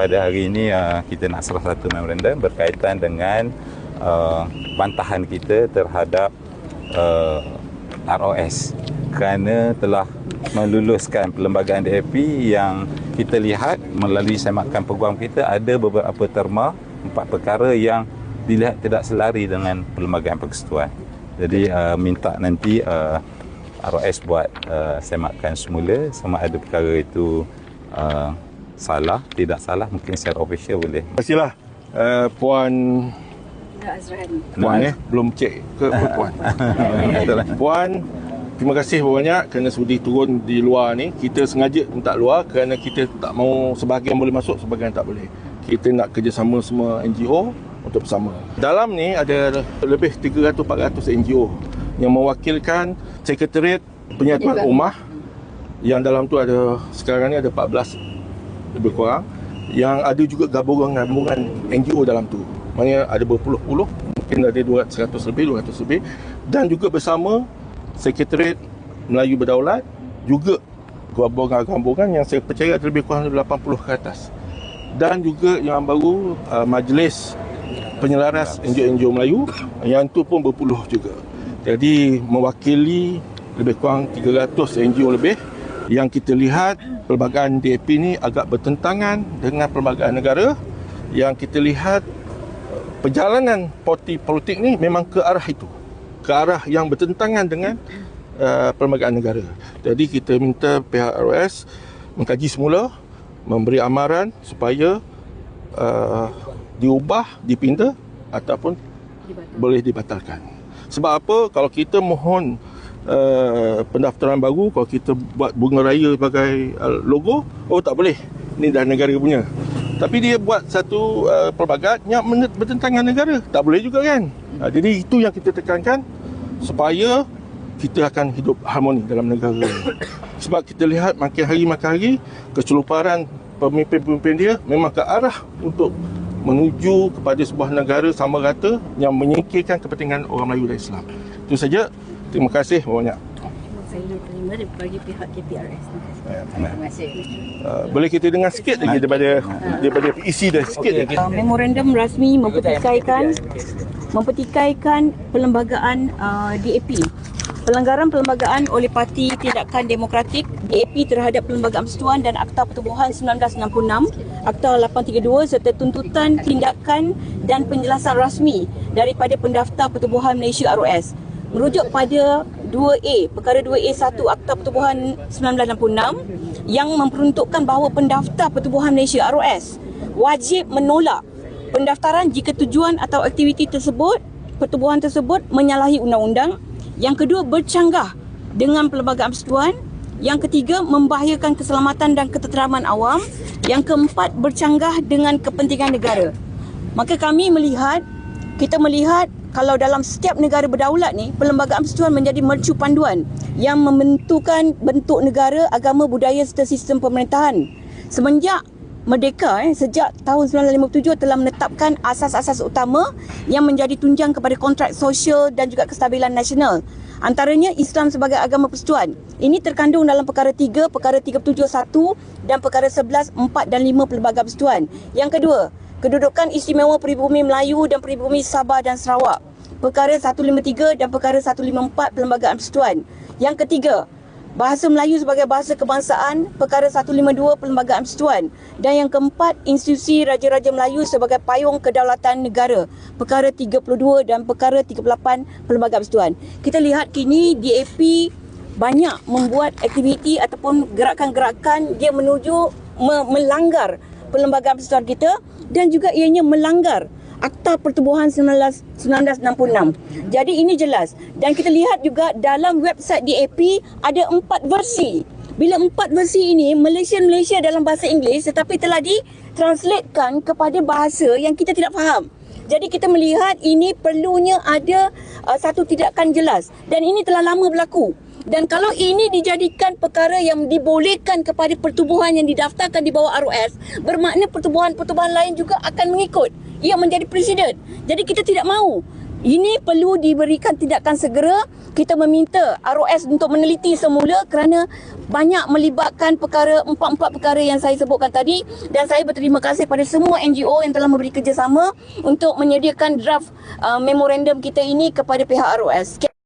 pada hari ini uh, kita nak serah satu memorandum berkaitan dengan uh, bantahan kita terhadap uh, ROS kerana telah meluluskan perlembagaan DAP yang kita lihat melalui semakan peguam kita ada beberapa terma empat perkara yang dilihat tidak selari dengan perlembagaan persekutuan. Jadi uh, minta nanti uh, ROS buat uh, semakan semula sama ada perkara itu uh, salah, tidak salah mungkin secara official boleh. Terima kasihlah uh, Puan Puan eh belum cek ke Puan. Puan terima kasih banyak kerana sudi turun di luar ni. Kita sengaja minta luar kerana kita tak mau sebahagian boleh masuk, sebahagian tak boleh. Kita nak kerjasama semua NGO untuk bersama. Dalam ni ada lebih 300-400 NGO yang mewakilkan sekretariat penyatuan rumah yang dalam tu ada sekarang ni ada 14 lebih kurang yang ada juga gabungan-gabungan NGO dalam tu. Maknanya ada berpuluh-puluh, mungkin ada 200 lebih, 200 lebih dan juga bersama Sekretariat Melayu Berdaulat juga gabungan-gabungan yang saya percaya ada lebih kurang 80 ke atas. Dan juga yang baru uh, Majlis Penyelaras NGO-NGO Melayu yang tu pun berpuluh juga. Jadi mewakili lebih kurang 300 NGO lebih yang kita lihat perlembagaan DAP ni agak bertentangan dengan perlembagaan negara yang kita lihat perjalanan parti politik ni memang ke arah itu ke arah yang bertentangan dengan uh, perlembagaan negara. Jadi kita minta pihak ROS mengkaji semula, memberi amaran supaya uh, diubah, dipindah ataupun Dibatal. boleh dibatalkan. Sebab apa? Kalau kita mohon uh, pendaftaran baru, kalau kita buat bunga raya sebagai uh, logo, oh tak boleh. Ini dah negara punya. Tapi dia buat satu uh, pelbagai yang bertentangan negara. Tak boleh juga kan? Uh, jadi itu yang kita tekankan supaya kita akan hidup harmoni dalam negara. Sebab kita lihat makin hari makin hari keceluparan pemimpin-pemimpin dia memang ke arah untuk menuju kepada sebuah negara sama rata yang menyingkirkan kepentingan orang Melayu dan Islam. Itu saja. Terima kasih banyak. Saya terima daripada pihak KPRS. Terima kasih. Uh, boleh kita dengar sikit lagi daripada daripada isi dah sikit lagi. Uh, memorandum rasmi mempertikaikan mempertikaikan perlembagaan uh, DAP. Pelanggaran perlembagaan oleh Parti Tindakan Demokratik DAP terhadap Perlembagaan Persatuan dan Akta Pertubuhan 1966, Akta 832 serta tuntutan tindakan dan penjelasan rasmi daripada Pendaftar Pertubuhan Malaysia ROS. Merujuk pada 2A, perkara 2A1 Akta Pertubuhan 1966 yang memperuntukkan bahawa pendaftar Pertubuhan Malaysia ROS wajib menolak pendaftaran jika tujuan atau aktiviti tersebut pertubuhan tersebut menyalahi undang-undang. Yang kedua bercanggah dengan perlembagaan persekutuan. Yang ketiga membahayakan keselamatan dan ketenteraman awam. Yang keempat bercanggah dengan kepentingan negara. Maka kami melihat kita melihat kalau dalam setiap negara berdaulat ni perlembagaan persekutuan menjadi mercu panduan yang membentukkan bentuk negara agama budaya serta sistem pemerintahan semenjak Merdeka eh, sejak tahun 1957 telah menetapkan asas-asas utama yang menjadi tunjang kepada kontrak sosial dan juga kestabilan nasional. Antaranya Islam sebagai agama persekutuan. Ini terkandung dalam perkara 3, perkara 371 dan perkara 11, 4 dan 5 Perlembagaan Persekutuan. Yang kedua, kedudukan istimewa peribumi Melayu dan peribumi Sabah dan Sarawak. Perkara 153 dan perkara 154 Perlembagaan Persekutuan. Yang ketiga, Bahasa Melayu sebagai bahasa kebangsaan, perkara 152 Perlembagaan Persekutuan. Dan yang keempat, institusi Raja-Raja Melayu sebagai payung kedaulatan negara, perkara 32 dan perkara 38 Perlembagaan Persekutuan. Kita lihat kini DAP banyak membuat aktiviti ataupun gerakan-gerakan dia menuju me- melanggar Perlembagaan Persekutuan kita dan juga ianya melanggar Akta Pertubuhan 19, 1966. Jadi ini jelas. Dan kita lihat juga dalam website DAP ada empat versi. Bila empat versi ini, Malaysian-Malaysia dalam bahasa Inggeris tetapi telah ditranslatekan kepada bahasa yang kita tidak faham. Jadi kita melihat ini perlunya ada uh, satu tindakan jelas. Dan ini telah lama berlaku. Dan kalau ini dijadikan perkara yang dibolehkan kepada pertubuhan yang didaftarkan di bawah ROS, bermakna pertubuhan-pertubuhan lain juga akan mengikut. Ia menjadi presiden. Jadi kita tidak mahu Ini perlu diberikan tindakan segera. Kita meminta ROS untuk meneliti semula kerana banyak melibatkan perkara empat-empat perkara yang saya sebutkan tadi dan saya berterima kasih pada semua NGO yang telah memberi kerjasama untuk menyediakan draft uh, memorandum kita ini kepada pihak ROS.